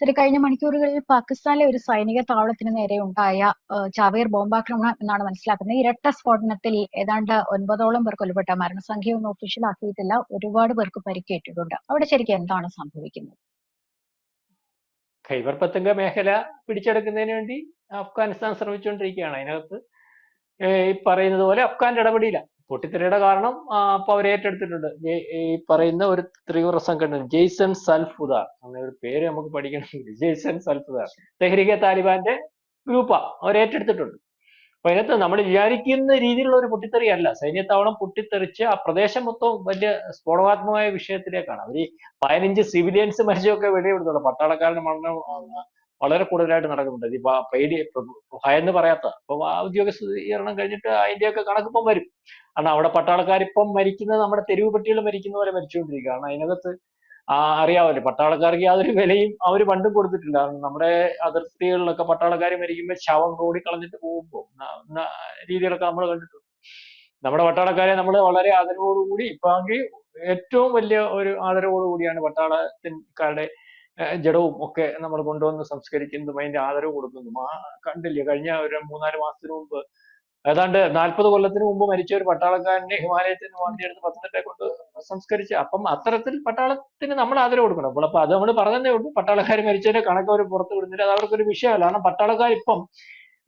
ശരി കഴിഞ്ഞ മണിക്കൂറുകളിൽ പാകിസ്ഥാനിലെ ഒരു സൈനിക താവളത്തിന് നേരെ ഉണ്ടായ ചാവേർ ബോംബാക്രമണം എന്നാണ് മനസ്സിലാക്കുന്നത്. ഇരട്ട സ്ഫോടനത്തിൽ ഏതാണ്ട് ഒൻപതോളം പേർ കൊല്ലപ്പെട്ട മരണസംഖ്യയൊന്നും ഒഫീഷ്യൽ ആക്കിയിട്ടില്ല. ഒരുപാട് പേർക്ക് പരിക്കേറ്റിട്ടുണ്ട്. അവിടെ ശരിക്കും എന്താണ് സംഭവിക്കുന്നത്? ഖൈബർ പത്തംഗ മേഖല പിടിച്ചെടുക്കുന്നതിന് വേണ്ടി അഫ്ഗാനിസ്ഥാൻ ശ്രമിച്ചുകൊണ്ടിരിക്കുകയാണ്. അതിനകത്ത് ഈ പറയുന്നത് പോലെ അഫ്ഗാന്റെ ഇടപെടിയില്ല. പൊട്ടിത്തെറിയുടെ കാരണം അപ്പൊ അവർ ഏറ്റെടുത്തിട്ടുണ്ട്. ഈ പറയുന്ന ഒരു തീവ്ര സംഘടന ജെയ്സൺ സൽഫുദ അങ്ങനെ ഒരു പേര് നമുക്ക് പഠിക്കണമെങ്കിൽ ജെയ്സൺ സൽഫുദ തെഹ്രിക താലിബാന്റെ ഗ്രൂപ്പാ അവർ ഏറ്റെടുത്തിട്ടുണ്ട്. അപ്പൊ അതിനകത്ത് നമ്മൾ വിചാരിക്കുന്ന രീതിയിലുള്ള ഒരു പൊട്ടിത്തെറിയല്ല. സൈന്യത്താവളം പൊട്ടിത്തെറിച്ച് ആ പ്രദേശം മൊത്തം വലിയ സ്ഫോടനാത്മകമായ വിഷയത്തിലേക്കാണ്. അവർ പതിനഞ്ച് സിവിലിയൻസ് മരിച്ചൊക്കെ വെളിയിടുന്നുള്ളൂ പട്ടാളക്കാരുടെ മരണം വളരെ കൂടുതലായിട്ട് നടക്കുന്നുണ്ട്. ഇതിപ്പോ ഇപ്പൊ പേടി ഇപ്പൊ ഭയന്ന് പറയാത്ത ഉദ്യോഗ സ്ഥിരീകരണം കഴിഞ്ഞിട്ട് അതിന്റെയൊക്കെ കണക്കിപ്പം വരും. കാരണം അവിടെ പട്ടാളക്കാർ ഇപ്പം മരിക്കുന്നത് നമ്മുടെ തെരുവ് പട്ടികൾ മരിക്കുന്ന പോലെ മരിച്ചുകൊണ്ടിരിക്കുക കാരണം അതിനകത്ത് ആ അറിയാമല്ലോ പട്ടാളക്കാർക്ക് യാതൊരു വിലയും അവർ പണ്ടും കൊടുത്തിട്ടില്ല. കാരണം നമ്മുടെ അതിർത്തികളിലൊക്കെ പട്ടാളക്കാർ മരിക്കുമ്പോൾ ശവം കൂടി കളഞ്ഞിട്ട് പോകുമ്പോൾ രീതികളൊക്കെ നമ്മൾ കണ്ടിട്ടുണ്ട്. നമ്മുടെ പട്ടാളക്കാരെ നമ്മൾ വളരെ ആദരവോടുകൂടി ഇപ്പൊ ആണെങ്കിൽ ഏറ്റവും വലിയ ഒരു ആദരവോടുകൂടിയാണ് പട്ടാളത്തിൻകാരുടെ ജഡവും ഒക്കെ നമ്മൾ കൊണ്ടുവന്ന് സംസ്കരിക്കുന്നതും അതിന്റെ ആദരവ് കൊടുക്കുന്നതും ആ കണ്ടില്ലേ? കഴിഞ്ഞ ഒരു മൂന്നാൽ മാസത്തിന് മുമ്പ്. ഏതാണ്ട് നാൽപ്പത് കൊല്ലത്തിന് മുമ്പ് മരിച്ച ഒരു പട്ടാളക്കാരനെ ഹിമാലയത്തിൽ നിന്ന് വാങ്ങിയെടുത്ത് പത്തനംതിട്ട കൊണ്ട് സംസ്കരിച്ച്. അപ്പം അത്തരത്തിൽ പട്ടാളത്തിന് നമ്മൾ ആദരവ് കൊടുക്കണം. അപ്പോൾ അപ്പൊ അത് നമ്മൾ പറഞ്ഞതേ ഉള്ളൂ. പട്ടാളക്കാർ മരിച്ചതിന്റെ കണക്ക് അവർ പുറത്ത് വിടുന്നില്ല. അത് അവർക്കൊരു വിഷയമല്ല. കാരണം പട്ടാളക്കാർ ഇപ്പം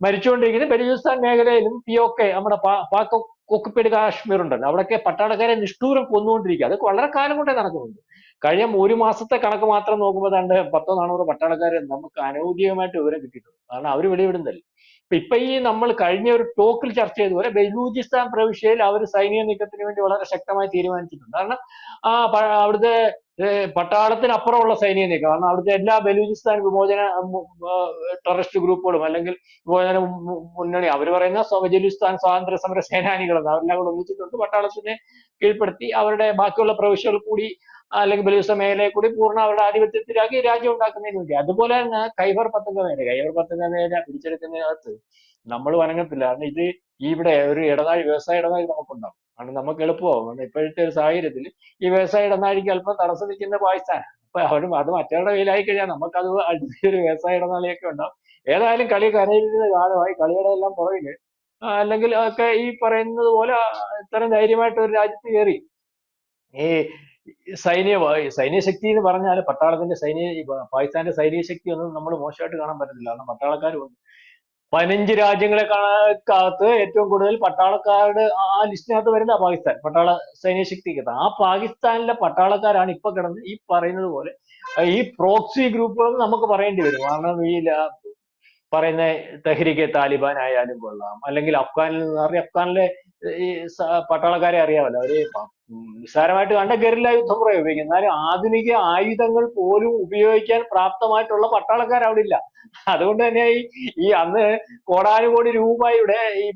മരിച്ചുകൊണ്ടിരിക്കുന്നത് ബലൂചിസ്ഥാൻ മേഖലയിലും പി ഒ കെ നമ്മുടെ പാക് ഒക്കുപ്പേഡ് കാശ്മീർ ഉണ്ടല്ലോ. അവിടെയൊക്കെ പട്ടാളക്കാരെ നിഷ്ഠൂരം കൊന്നുകൊണ്ടിരിക്കുക. അത് വളരെ കാലം കൊണ്ടേ നടക്കുന്നുണ്ട്. കഴിഞ്ഞ ഒരു മാസത്തെ കണക്ക് മാത്രം നോക്കുമ്പോൾ ദാണ്ട് പത്തോ നാനൂറ് പട്ടാളക്കാർ നമുക്ക് അനൗദ്യോഗികമായിട്ട് വിവരം കിട്ടിയിട്ടുണ്ട്. കാരണം അവർ വെളിവിടുന്നില്ല ഇപ്പൊ ഇപ്പൊ ഈ നമ്മൾ കഴിഞ്ഞ ഒരു ടോക്കിൽ ചർച്ച ചെയ്തതുപോലെ ബലൂചിസ്ഥാൻ പ്രവിശ്യയിൽ അവർ സൈനിക നീക്കത്തിന് വേണ്ടി വളരെ ശക്തമായി തീരുമാനിച്ചിട്ടുണ്ട്. കാരണം ആ അവിടുത്തെ പട്ടാളത്തിനപ്പുറമുള്ള സൈനിക നീക്കം കാരണം അവിടുത്തെ എല്ലാ ബലൂചിസ്ഥാൻ വിമോചന ടെററിസ്റ്റ് ഗ്രൂപ്പുകളും അല്ലെങ്കിൽ വിമോചന മുന്നണി അവർ പറയുന്ന ബലൂചിസ്ഥാൻ സ്വാതന്ത്ര്യ സമര സേനാനികളെന്ന് അവരെല്ലാം കൂടെ ഒന്നിച്ചിട്ടുണ്ട്. പട്ടാളത്തിനെ കീഴ്പ്പെടുത്തി അവരുടെ ബാക്കിയുള്ള പ്രവിശ്യകൾ കൂടി അല്ലെങ്കിൽ ബലൂചിസ്ഥാൻ മേഖലയെ കൂടി പൂർണ അവരുടെ ആധിപത്യത്തിലാക്കി രാജ്യം ഉണ്ടാക്കുന്നതിന് വേണ്ടി. അതുപോലെ തന്നെ കൈബർ പത്തങ്ക മേഖല കൈബർ പത്തങ്ക മേഖല പിടിച്ചെടുക്കുന്നതിനകത്ത് നമ്മൾ വനങ്ങത്തില്ല കാരണം ഇത് ഇവിടെ ഒരു ഇടനാഴി വ്യവസായ ഇടനാഴി നമുക്കുണ്ടാവും. കാരണം നമുക്ക് എളുപ്പമാവും. കാരണം ഇപ്പോഴത്തെ ഒരു സാഹചര്യത്തിൽ ഈ വ്യവസായ ഇടനാഴിക്ക് അല്പം തടസ്സം നിൽക്കുന്ന പാകിസ്ഥാൻ. അപ്പൊ അവരും അത് മറ്റവരുടെ കയ്യിലായി കഴിഞ്ഞാൽ നമുക്കത് അടുത്തൊരു വ്യവസായ ഇടനാഴിയൊക്കെ ഉണ്ടാവും. ഏതായാലും കളി കരയിലുള്ള കാലമായി കളിയുടെ എല്ലാം പുറകിൽ അല്ലെങ്കിൽ ഒക്കെ ഈ പറയുന്നത് പോലെ ഇത്തരം ധൈര്യമായിട്ട് ഒരു രാജ്യത്ത് കയറി. ഈ സൈനിക സൈനിക ശക്തി എന്ന് പറഞ്ഞാൽ പട്ടാളത്തിന്റെ സൈനിക പാകിസ്ഥാന്റെ സൈനിക ശക്തി ഒന്നും നമ്മൾ മോശമായിട്ട് കാണാൻ പറ്റത്തില്ല. കാരണം പട്ടാളക്കാരുണ്ട് പതിനഞ്ച് രാജ്യങ്ങളെ കണക്കകത്ത് ഏറ്റവും കൂടുതൽ പട്ടാളക്കാരുടെ ആ ലിസ്റ്റിനകത്ത് വരുന്ന പാകിസ്ഥാൻ. പട്ടാള സൈനിക ശക്തിക്കകത്ത്. ആ പാകിസ്ഥാനിലെ പട്ടാളക്കാരാണ് ഇപ്പൊ കിടന്ന് ഈ പറയുന്നത് പോലെ ഈ പ്രോക്സി ഗ്രൂപ്പുകൾ നമുക്ക് പറയേണ്ടി വരും. കാരണം ഈ പറയുന്ന തെഹ്രിക്കെ താലിബാൻ ആയാലും കൊള്ളാം. അല്ലെങ്കിൽ അഫ്ഗാനിൽ നിന്ന് അറിയാം അഫ്ഗാനിലെ ഈ പട്ടാളക്കാരെ അറിയാമല്ലോ. അവർ നിസ്സാരമായിട്ട് കണ്ട ഗറില്ല യുദ്ധം പ്രയോഗിക്കും എന്നാലും ആധുനിക ആയുധങ്ങൾ പോലും ഉപയോഗിക്കാൻ പ്രാപ്തമായിട്ടുള്ള പട്ടാളക്കാർ അവിടെ ഇല്ല. അതുകൊണ്ട് തന്നെ ഈ ഈ അന്ന് കോടാനുകോടി രൂപയുടെ ഈ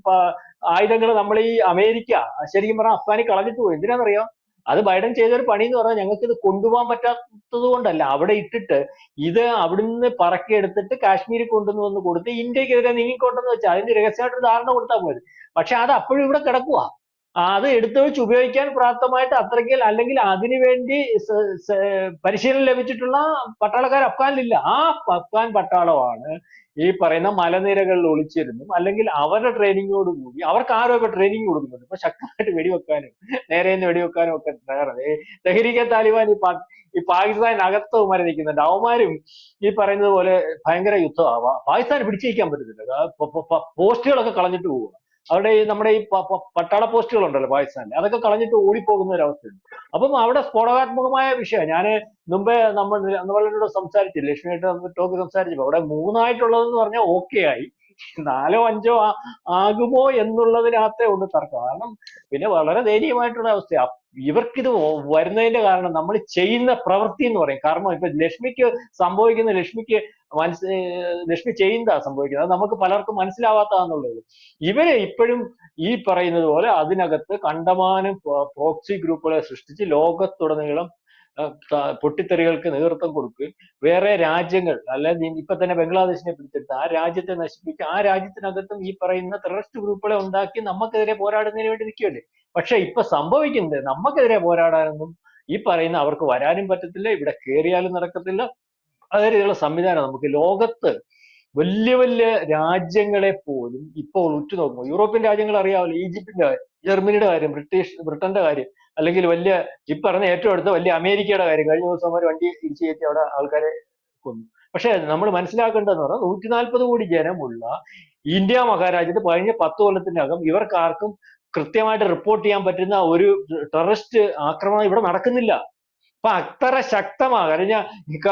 ആയുധങ്ങൾ നമ്മൾ ഈ അമേരിക്ക ശരിക്കും പറഞ്ഞാൽ അഫ്ഗാനി കളഞ്ഞിട്ട് പോയി. എന്തിനാണെന്നറിയോ? അത് ബൈഡൻ ചെയ്തൊരു പണി എന്ന് പറഞ്ഞാൽ ഞങ്ങൾക്ക് ഇത് കൊണ്ടുപോകാൻ പറ്റാത്തത് കൊണ്ടല്ല. അവിടെ ഇട്ടിട്ട് ഇത് അവിടുന്ന് പറക്കിയെടുത്തിട്ട് കാശ്മീരിൽ കൊണ്ടുവന്ന് വന്ന് കൊടുത്ത് ഇന്ത്യക്കെതിരെ നീങ്ങിക്കൊണ്ടെന്ന് വെച്ചാൽ അതിന്റെ രഹസ്യമായിട്ടൊരു ധാരണ കൊടുത്താൽ മതി പക്ഷെ അത് അപ്പോഴും ഇവിടെ കിടക്കുക അത് എടുത്തു വെച്ച് ഉപയോഗിക്കാൻ പ്രാപ്തമായിട്ട് അത്രയ്ക്ക് അല്ലെങ്കിൽ അതിനു വേണ്ടി സ- സ- പരിശീലനം ലഭിച്ചിട്ടുള്ള പട്ടാളക്കാർ അഫ്ഗാനിലില്ല. ആ അഫ്ഗാൻ പട്ടാളമാണ് ഈ പറയുന്ന മലനിരകളിൽ ഒളിച്ചിരുന്നും അല്ലെങ്കിൽ അവരുടെ ട്രെയിനിങ്ങോട് കൂടി അവർക്ക് ആരോഗ്യ ട്രെയിനിങ് കൊടുക്കുന്നുണ്ട്. ഇപ്പൊ ശക്തമായിട്ട് വെടിവെക്കാനും നേരെ വെടിവെക്കാനും ഒക്കെ തയ്യാറാണ് ഈ താലിബാൻ ഈ ഈ പാകിസ്ഥാനകത്ത് അവന്മാരെ നിൽക്കുന്നുണ്ട്. അവന്മാരും ഈ പറയുന്നത് പോലെ ഭയങ്കര യുദ്ധമാവാം. പാകിസ്ഥാൻ പിടിച്ചു നിൽക്കാൻ പറ്റത്തില്ല പോസ്റ്റുകളൊക്കെ കളഞ്ഞിട്ട് പോവുക അവിടെ ഈ നമ്മുടെ ഈ പട്ടാള പോസ്റ്റുകൾ ഉണ്ടല്ലോ പാകിസ്ഥാനിൽ അതൊക്കെ കളഞ്ഞിട്ട് ഓടിപ്പോകുന്ന ഒരു അവസ്ഥയുണ്ട്. അപ്പം അവിടെ സ്ഫോടകാത്മകമായ വിഷയം. ഞാൻ മുമ്പേ നമ്മൾ നമ്മളോട് സംസാരിച്ചില്ല ലക്ഷ്മിയായിട്ട് ടോക്ക് സംസാരിച്ചപ്പോ അവിടെ മൂന്നായിട്ടുള്ളതെന്ന് പറഞ്ഞാൽ ഓക്കെ ആയി. നാലോ അഞ്ചോ ആകുമോ എന്നുള്ളതിനകത്തേ ഉണ്ട് തർക്കം. കാരണം പിന്നെ വളരെ ദയനീയമായിട്ടുള്ള അവസ്ഥയാ. ഇവർക്കിത് വരുന്നതിന്റെ കാരണം നമ്മൾ ചെയ്യുന്ന പ്രവൃത്തി എന്ന് പറയും. കർമ്മം ഇപ്പൊ ലക്ഷ്മിക്ക് സംഭവിക്കുന്ന ലക്ഷ്മിക്ക് മനസ് ലക്ഷ്മി ചെയ്യുന്നതാ സംഭവിക്കുന്നത്. അത് നമുക്ക് പലർക്കും മനസ്സിലാവാത്തതാന്നുള്ളത് ഇവർ ഇപ്പോഴും ഈ പറയുന്നത് പോലെ അതിനകത്ത് കണ്ടമാനം പ്രോക്സി ഗ്രൂപ്പുകളെ സൃഷ്ടിച്ച് ലോകത്തുടനീളം പൊട്ടിത്തെറികൾക്ക് നേതൃത്വം കൊടുക്കുകയും വേറെ രാജ്യങ്ങൾ അല്ലെങ്കിൽ ഇപ്പൊ തന്നെ ബംഗ്ലാദേശിനെ പിടിച്ചെടുത്ത് ആ രാജ്യത്തെ നശിപ്പിച്ച് ആ രാജ്യത്തിനകത്തും ഈ പറയുന്ന ടെററിസ്റ്റ് ഗ്രൂപ്പുകളെ ഉണ്ടാക്കി നമുക്കെതിരെ പോരാടുന്നതിന് വേണ്ടി നിൽക്കുകയല്ലേ? പക്ഷെ ഇപ്പൊ സംഭവിക്കുന്നത് നമുക്കെതിരെ പോരാടാനൊന്നും ഈ പറയുന്ന അവർക്ക് വരാനും പറ്റത്തില്ല ഇവിടെ കയറിയാലും നടക്കത്തില്ല. അതേ രീതിയിലുള്ള സംവിധാനം നമുക്ക് ലോകത്ത് വലിയ വലിയ രാജ്യങ്ങളെ പോലും ഇപ്പോൾ ഉറ്റുനോക്കുമ്പോൾ യൂറോപ്യൻ രാജ്യങ്ങൾ അറിയാമല്ലോ ഈജിപ്തിന്റെ കാര്യം ജർമ്മനിയുടെ കാര്യം ബ്രിട്ടീഷ് ബ്രിട്ടന്റെ കാര്യം അല്ലെങ്കിൽ വലിയ ഈ പറഞ്ഞ ഏറ്റവും അടുത്ത വലിയ അമേരിക്കയുടെ കാര്യം കഴിഞ്ഞ ദിവസം അവർ വണ്ടി ഇടിച്ചു കയറ്റി അവിടെ ആൾക്കാരെ കൊന്നു. പക്ഷെ നമ്മൾ മനസ്സിലാക്കേണ്ടതെന്ന് പറഞ്ഞാൽ നൂറ്റി നാൽപ്പത് കോടി ജനമുള്ള ഇന്ത്യ മഹാരാജ്യത്ത് കഴിഞ്ഞ പത്ത് കൊല്ലത്തിനകം ഇവർക്ക് ആർക്കും കൃത്യമായിട്ട് റിപ്പോർട്ട് ചെയ്യാൻ പറ്റുന്ന ഒരു ടെററിസ്റ്റ് ആക്രമണം ഇവിടെ നടക്കുന്നില്ല. അപ്പൊ അത്ര ശക്തമാ. കഴിഞ്ഞ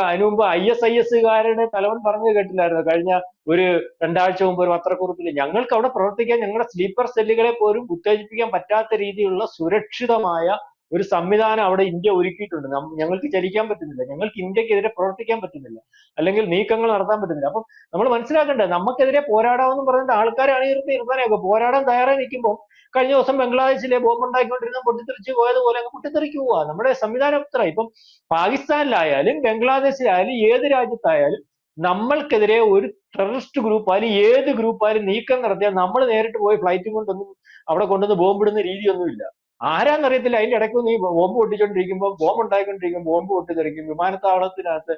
അതിനു മുമ്പ് ഐ എസ് ഐ എസ് കാരുടെ തലവൻ പറഞ്ഞു കേട്ടില്ലായിരുന്നു? കഴിഞ്ഞ ഒരു രണ്ടാഴ്ച മുമ്പ് ഒരു പത്രക്കുറിപ്പിൽ ഞങ്ങൾക്ക് അവിടെ പ്രവർത്തിക്കാൻ ഞങ്ങളുടെ സ്ലീപ്പർ സെല്ലുകളെ പോലും ഉത്തേജിപ്പിക്കാൻ പറ്റാത്ത രീതിയിലുള്ള സുരക്ഷിതമായ ഒരു സംവിധാനം അവിടെ ഇന്ത്യ ഒരുക്കിയിട്ടുണ്ട്. ഞങ്ങൾക്ക് ചലിക്കാൻ പറ്റുന്നില്ല. ഞങ്ങൾക്ക് ഇന്ത്യക്കെതിരെ പ്രവർത്തിക്കാൻ പറ്റുന്നില്ല. അല്ലെങ്കിൽ നീക്കങ്ങൾ നടത്താൻ പറ്റുന്നില്ല. അപ്പം നമ്മൾ മനസ്സിലാക്കേണ്ടത് നമുക്കെതിരെ പോരാടാമെന്ന് പറഞ്ഞിട്ട് ആൾക്കാരെ അണിനിർത്തി നിർത്താനൊക്കെ പോരാടാൻ തയ്യാറായി നിൽക്കുമ്പോൾ കഴിഞ്ഞ ദിവസം ബംഗ്ലാദേശിലെ ബോംബ് ഉണ്ടാക്കിക്കൊണ്ടിരുന്ന പൊട്ടിത്തെറിച്ച് പോയതുപോലെ അങ്ങ് പൊട്ടിത്തെറിക്ക് പോവാ. നമ്മുടെ സംവിധാനം അത്ര ഇപ്പം പാകിസ്ഥാനിലായാലും ബംഗ്ലാദേശിലായാലും ഏത് രാജ്യത്തായാലും നമ്മൾക്കെതിരെ ഒരു ടെററിസ്റ്റ് ഗ്രൂപ്പ് ആയാലും ഏത് ഗ്രൂപ്പ് ആയാലും നീക്കം നടത്തിയാൽ നമ്മൾ നേരിട്ട് പോയി ഫ്ലൈറ്റും കൊണ്ടൊന്നും അവിടെ കൊണ്ടുവന്ന് ബോംബിടുന്ന രീതിയൊന്നുമില്ല. ആരാന്നറിയത്തില്ല. അതിന്റെ ഇടയ്ക്ക് നീ ബോംബ് പൊട്ടിച്ചോണ്ടിരിക്കുമ്പോൾ ബോംബ് ഉണ്ടായിക്കൊണ്ടിരിക്കും ബോംബ് പൊട്ടിത്തെറിക്കും. വിമാനത്താവളത്തിനകത്ത്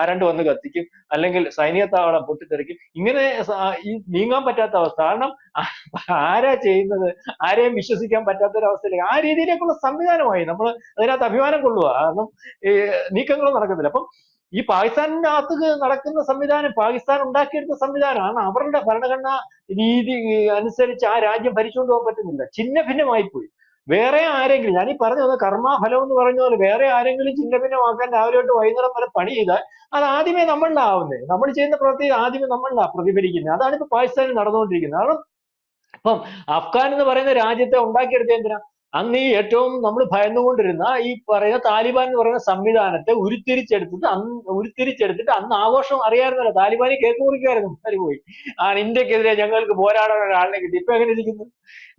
ആരാണ്ട് വന്ന് കത്തിക്കും. അല്ലെങ്കിൽ സൈനിക താവളം പൊട്ടിത്തെറിക്കും. ഇങ്ങനെ ഈ നീങ്ങാൻ പറ്റാത്ത അവസ്ഥ. കാരണം ആരാ ചെയ്യുന്നത്? ആരെയും വിശ്വസിക്കാൻ പറ്റാത്ത ഒരു അവസ്ഥയിലേക്ക് ആ രീതിയിലേക്കുള്ള സംവിധാനമായി നമ്മൾ അതിനകത്ത് അഭിമാനം കൊള്ളുക കാരണം ഈ നീക്കങ്ങൾ നടക്കുന്നില്ല അപ്പം ഈ പാകിസ്ഥാനിന്റെ അകത്ത് നടക്കുന്ന സംവിധാനം പാകിസ്ഥാൻ ഉണ്ടാക്കിയെടുത്ത സംവിധാനമാണ് അവരുടെ ഭരണഘടനാ രീതി അനുസരിച്ച് ആ രാജ്യം ഭരിച്ചുകൊണ്ട് പോകാൻ പറ്റുന്നില്ല. ഛിന്ന ഭിന്നമായി പോയി. വേറെ ആരെങ്കിലും ഞാൻ ഈ പറഞ്ഞു വന്ന കർമാഫലം എന്ന് പറഞ്ഞ പോലെ വേറെ ആരെങ്കിലും ഛിന്ന ഭിന്നമാക്കാൻ രാവിലെ തൊട്ട് വൈകുന്നേരം വരെ പണി ചെയ്താൽ അത് ആദ്യമേ നമ്മളിലാവുന്നത് നമ്മൾ ചെയ്യുന്ന പ്രവൃത്തി ആദ്യമേ നമ്മളിലാ പ്രതിഫലിക്കുന്നത്. അതാണ് ഇപ്പൊ പാകിസ്ഥാനിൽ നടന്നുകൊണ്ടിരിക്കുന്നത്. കാരണം ഇപ്പം അഫ്ഗാൻ എന്ന് പറയുന്ന രാജ്യത്തെ ഉണ്ടാക്കിയെടുത്ത എന്തിനാ? അന്ന് ഈ ഏറ്റവും നമ്മൾ ഭയന്നുകൊണ്ടിരുന്ന ഈ പറയുന്ന താലിബാൻ എന്ന് പറയുന്ന സംവിധാനത്തെ ഉരുത്തിരിച്ചെടുത്തിട്ട് അന്ന് ഉരുത്തിരിച്ചെടുത്തിട്ട് അന്ന് ആഘോഷം അറിയാമായിരുന്നല്ലോ താലിബാനി കേക്ക് മുറിക്കുമായിരുന്നു ആര് പോയി. ആ ഇന്ത്യക്കെതിരെ ഞങ്ങൾക്ക് പോരാടാൻ ഒരാളിനെ കിട്ടി. ഇപ്പൊ എങ്ങനെ ഇരിക്കുന്നു?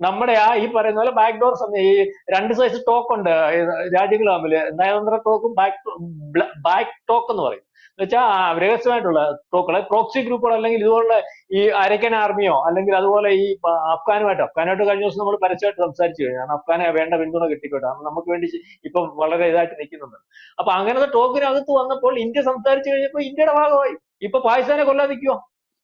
നമ്മുടെ ആ ഈ പറയുന്ന പോലെ ബാക്ക് ഡോർ ഈ രണ്ട് സൈസ് ടോക്ക് ഉണ്ട്. രാജ്യങ്ങൾ തമ്മിൽ നയതന്ത്ര ടോക്കും ബാക്ക് ബാക്ക് ടോക്ക് എന്ന് പറയും. എന്നുവെച്ചാൽ രഹസ്യമായിട്ടുള്ള ടോക്കുകൾ പ്രോക്സി ഗ്രൂപ്പുകൾ അല്ലെങ്കിൽ ഇതുപോലുള്ള ഈ അരക്കൻ ആർമിയോ അല്ലെങ്കിൽ അതുപോലെ ഈ അഫ്ഗാനുമായിട്ട് അഫ്ഗാനുമായിട്ട് കഴിഞ്ഞ ദിവസം നമ്മൾ പരസ്യമായിട്ട് സംസാരിച്ചു കഴിഞ്ഞാൽ അഫ്ഗാനെ വേണ്ട പിന്തുണ കിട്ടിക്കോട്ടെ. നമുക്ക് വേണ്ടി ഇപ്പം വളരെ ഇതായിട്ട് നിൽക്കുന്നുണ്ട്. അപ്പൊ അങ്ങനത്തെ ടോക്കിനകത്ത് വന്നപ്പോൾ ഇന്ത്യ സംസാരിച്ചു കഴിഞ്ഞപ്പോൾ ഇന്ത്യയുടെ ഭാഗമായി. ഇപ്പൊ പാകിസ്ഥാനെ കൊല്ലാതിരിക്കുവോ?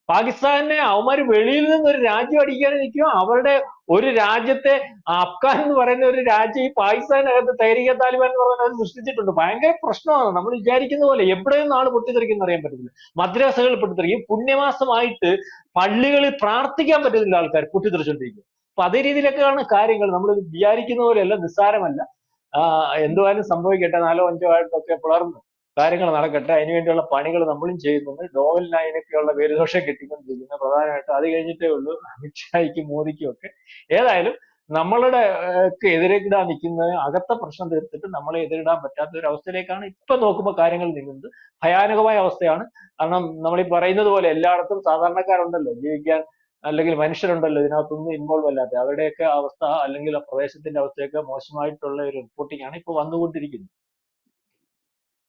പാകിസ്ഥാനെ അവന്മാര് വെളിയിൽ നിന്ന് ഒരു രാജ്യം അടിക്കാൻ നിൽക്കുക അവരുടെ ഒരു രാജ്യത്തെ അഫ്ഗാൻ എന്ന് പറയുന്ന ഒരു രാജ്യം ഈ പാകിസ്ഥാനകത്ത് തൈരിക താലിബാൻ എന്ന് പറയുന്നത് സൃഷ്ടിച്ചിട്ടുണ്ട്. ഭയങ്കര പ്രശ്നമാണ്. നമ്മൾ വിചാരിക്കുന്ന പോലെ എവിടെ നിന്നാണ് പൊട്ടിത്തെറിക്കുന്ന അറിയാൻ പറ്റത്തില്ല. മദ്രസകൾ പൊട്ടിത്തെറിക്കും. പുണ്യമാസമായിട്ട് പള്ളികളിൽ പ്രാർത്ഥിക്കാൻ പറ്റുന്നില്ല ആൾക്കാർ പൊട്ടിത്തെറിച്ചുകൊണ്ടിരിക്കും. അപ്പൊ അതേ രീതിയിലൊക്കെയാണ് കാര്യങ്ങൾ. നമ്മൾ വിചാരിക്കുന്ന പോലെയല്ല നിസ്സാരമല്ല. എന്തുവായാലും സംഭവിക്കട്ടെ. നാലോ അഞ്ചോ ആയിട്ടൊക്കെ പിളർന്ന് കാര്യങ്ങൾ നടക്കട്ടെ. അതിനുവേണ്ടിയുള്ള പണികൾ നമ്മളും ചെയ്യുന്നുണ്ട്. നോവലിന് അതിനൊക്കെയുള്ള പേരുദോഷം കിട്ടിക്കൊണ്ടിരിക്കുന്നത് പ്രധാനമായിട്ടും അത് കഴിഞ്ഞിട്ടേ ഉള്ളൂ. അമിത്ഷായ്ക്കും മോദിക്കും ഒക്കെ ഏതായാലും നമ്മളുടെ എതിരെ ഇടാൻ എതിരിടാൻ നിൽക്കുന്നത് അകത്ത പ്രശ്നം തീർത്തിട്ട് നമ്മളെ എതിരിടാൻ പറ്റാത്ത ഒരു അവസ്ഥയിലേക്കാണ് ഇപ്പൊ നോക്കുമ്പോൾ കാര്യങ്ങൾ നീങ്ങുന്നത്. ഭയാനകമായ അവസ്ഥയാണ്. കാരണം നമ്മൾ ഈ പറയുന്നത് പോലെ എല്ലായിടത്തും സാധാരണക്കാരുണ്ടല്ലോ. ജീവിക്കാൻ അല്ലെങ്കിൽ മനുഷ്യരുണ്ടല്ലോ ഇതിനകത്തൊന്നും ഇൻവോൾവ് അല്ലാത്ത അവരുടെയൊക്കെ അവസ്ഥ അല്ലെങ്കിൽ ആ പ്രദേശത്തിന്റെ അവസ്ഥയൊക്കെ മോശമായിട്ടുള്ള ഒരു റിപ്പോർട്ടിംഗ് ആണ് ഇപ്പൊ വന്നുകൊണ്ടിരിക്കുന്നത്.